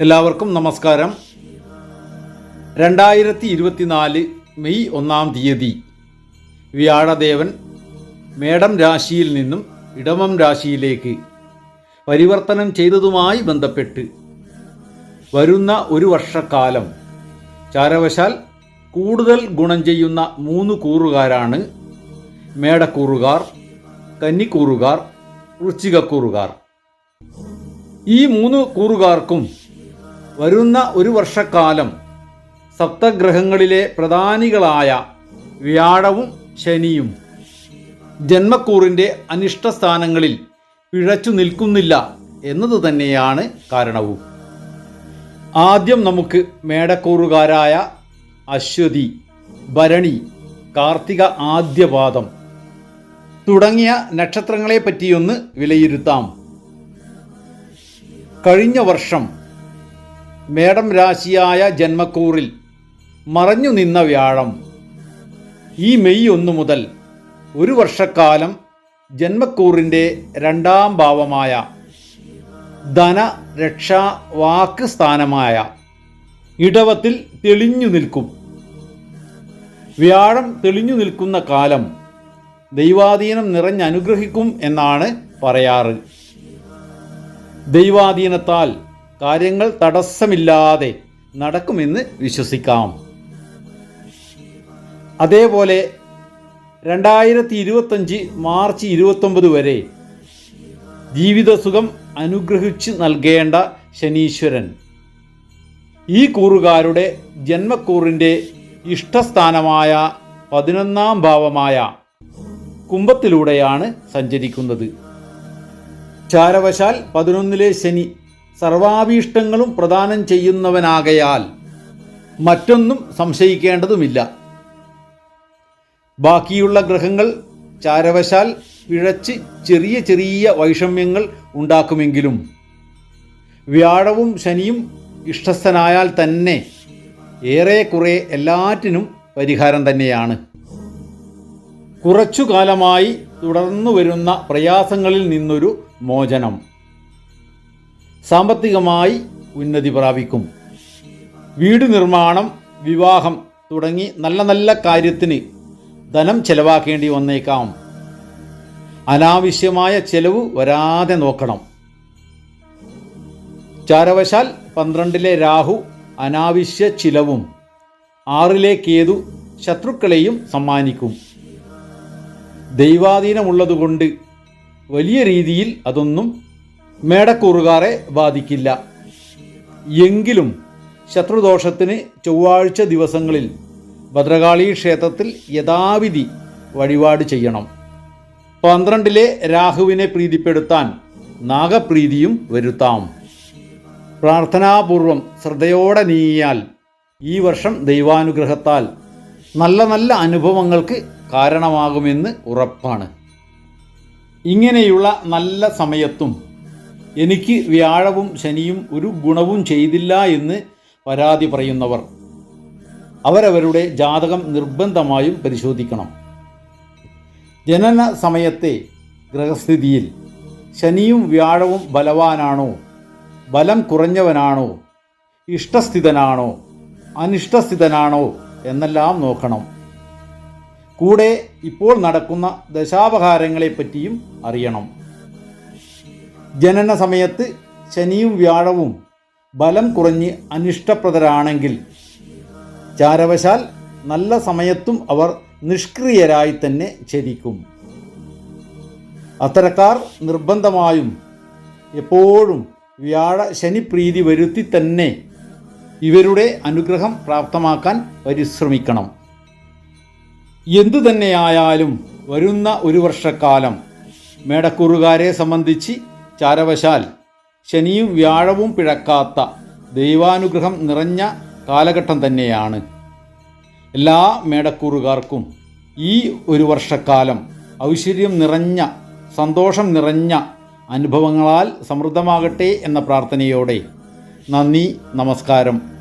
എല്ലാവർക്കും നമസ്കാരം. രണ്ടായിരത്തി ഇരുപത്തിനാല് മെയ് ഒന്നാം തീയതി വ്യാഴദേവൻ മേടം രാശിയിൽ നിന്നും ഇടമം രാശിയിലേക്ക് പരിവർത്തനം ചെയ്തതുമായി ബന്ധപ്പെട്ട് വരുന്ന ഒരു വർഷക്കാലം ചാരവശാൽ കൂടുതൽ ഗുണം ചെയ്യുന്ന മൂന്ന് കൂറുകാരാണ് മേടക്കൂറുകാർ കന്നിക്കൂറുകാർ വൃശ്ചികക്കൂറുകാർ. ഈ മൂന്ന് കൂറുകാർക്കും വരുന്ന ഒരു വർഷക്കാലം സപ്തഗ്രഹങ്ങളിലെ പ്രധാനികളായ വ്യാഴവും ശനിയും ജന്മക്കൂറിന്റെ അനിഷ്ടസ്ഥാനങ്ങളിൽ പിഴച്ചു നിൽക്കുന്നില്ല എന്നത് തന്നെയാണ് കാരണവും. ആദ്യം നമുക്ക് മേടക്കൂറുകാരായ അശ്വതി ഭരണി കാർത്തിക ആദ്യപാദം തുടങ്ങിയ നക്ഷത്രങ്ങളെ പറ്റിയൊന്ന് വിലയിരുത്താം. കഴിഞ്ഞ വർഷം മേടം രാശിയായ ജന്മക്കൂറിൽ മറഞ്ഞു നിന്ന വ്യാഴം. ഈ മെയ് ഒന്ന് മുതൽ ഒരു വർഷക്കാലം ജന്മക്കൂറിന്റെ രണ്ടാം ഭാവമായ ധന രക്ഷാ വാക്ക് സ്ഥാനമായ ഇടവത്തിൽ തെളിഞ്ഞു നിൽക്കും. വ്യാഴം തെളിഞ്ഞു നിൽക്കുന്ന കാലം ദൈവാധീനം നിറഞ്ഞനുഗ്രഹിക്കും എന്നാണ് പറയാറ്. ദൈവാധീനത്താൽ കാര്യങ്ങൾ തടസ്സമില്ലാതെ നടക്കുമെന്ന് വിശ്വസിക്കാം. അതേപോലെ രണ്ടായിരത്തി ഇരുപത്തഞ്ച് മാർച്ച് ഇരുപത്തൊമ്പത് വരെ ജീവിതസുഖം അനുഗ്രഹിച്ച് നൽകേണ്ട ശനീശ്വരൻ ഈ കൂറുകാരുടെ ജന്മക്കൂറിന്റെ ഇഷ്ടസ്ഥാനമായ പതിനൊന്നാം ഭാവമായ കുംഭത്തിലൂടെയാണ് സഞ്ചരിക്കുന്നത്. ചാരവശാൽ പതിനൊന്നിലെ ശനി സർവാഭീഷ്ടങ്ങളും പ്രദാനം ചെയ്യുന്നവനാകയാൽ മറ്റൊന്നും സംശയിക്കേണ്ടതുമില്ല. ബാക്കിയുള്ള ഗ്രഹങ്ങൾ ചാരവശാൽ പിഴച്ച് ചെറിയ ചെറിയ വൈഷമ്യങ്ങൾ ഉണ്ടാക്കുമെങ്കിലും വ്യാഴവും ശനിയും ഇഷ്ടസ്ഥനായാൽ തന്നെ ഏറെക്കുറെ എല്ലാറ്റിനും പരിഹാരം തന്നെയാണ്. കുറച്ചു കാലമായി തുടർന്നു വരുന്ന പ്രയാസങ്ങളിൽ നിന്നൊരു മോചനം. സാമ്പത്തികമായി ഉന്നതി പ്രാപിക്കും. വീട് നിർമ്മാണം വിവാഹം തുടങ്ങി നല്ല നല്ല കാര്യത്തിന് ധനം ചെലവാക്കേണ്ടി വന്നേക്കാം. അനാവശ്യമായ ചെലവ് വരാതെ നോക്കണം. ചാരവശാൽ പന്ത്രണ്ടിലെ രാഹു അനാവശ്യ ചിലവും ആറിലെ കേതു ശത്രുക്കളെയും സമ്മാനിക്കും. ദൈവാധീനമുള്ളതുകൊണ്ട് വലിയ രീതിയിൽ അതൊന്നും മേടക്കൂറുകാരെ ബാധിക്കില്ല. എങ്കിലും ശത്രുദോഷത്തിന് ചൊവ്വാഴ്ച ദിവസങ്ങളിൽ ഭദ്രകാളി ക്ഷേത്രത്തിൽ യഥാവിധി വഴിപാട് ചെയ്യണം. പന്ത്രണ്ടിലെ രാഹുവിനെ പ്രീതിപ്പെടുത്താൻ നാഗപ്രീതിയും വരുത്താം. പ്രാർത്ഥനാപൂർവം ശ്രദ്ധയോടെ നീങ്ങിയാൽ ഈ വർഷം ദൈവാനുഗ്രഹത്താൽ നല്ല നല്ല അനുഭവങ്ങൾക്ക് കാരണമാകുമെന്ന് ഉറപ്പാണ്. ഇങ്ങനെയുള്ള നല്ല സമയത്തും എനിക്ക് വ്യാഴവും ശനിയും ഒരു ഗുണവും ചെയ്തില്ല എന്ന് പരാതി പറയുന്നവർ അവരവരുടെ ജാതകം നിർബന്ധമായും പരിശോധിക്കണം. ജനന സമയത്തെ ഗ്രഹസ്ഥിതിയിൽ ശനിയും വ്യാഴവും ബലവാനാണോ? ബലം കുറഞ്ഞവനാണോ? ഇഷ്ടസ്ഥിതനാണോ? അനിഷ്ടസ്ഥിതനാണോ? എന്നെല്ലാം നോക്കണം. കൂടെ ഇപ്പോൾ നടക്കുന്ന ദശാപഹാരങ്ങളെപ്പറ്റിയും അറിയണം. ജനന സമയത്ത് ശനിയും വ്യാഴവും ബലം കുറഞ്ഞ് അനിഷ്ടപ്രദരാണെങ്കിൽ ചാരവശാൽ നല്ല സമയത്തും അവർ നിഷ്ക്രിയരായി തന്നെ ചരിക്കും അത്തരക്കാർ നിർബന്ധമായും എപ്പോഴും വ്യാഴ ശനി പ്രീതി വരുത്തി തന്നെ ഇവരുടെ അനുഗ്രഹം പ്രാപ്തമാക്കാൻ പരിശ്രമിക്കണം. എന്തു തന്നെയായാലും വരുന്ന ഒരു വർഷക്കാലം മേടക്കൂറുകാരെ സംബന്ധിച്ച് ചാരവശാൽ ശനിയും വ്യാഴവും പിഴക്കാത്ത ദൈവാനുഗ്രഹം നിറഞ്ഞ കാലഘട്ടം തന്നെയാണ്. എല്ലാ മേടക്കൂറുകാർക്കും ഈ ഒരു വർഷക്കാലം ഐശ്വര്യം നിറഞ്ഞ സന്തോഷം നിറഞ്ഞ അനുഭവങ്ങളാൽ സമൃദ്ധമാകട്ടെ എന്ന പ്രാർത്ഥനയോടെ നന്ദി നമസ്കാരം.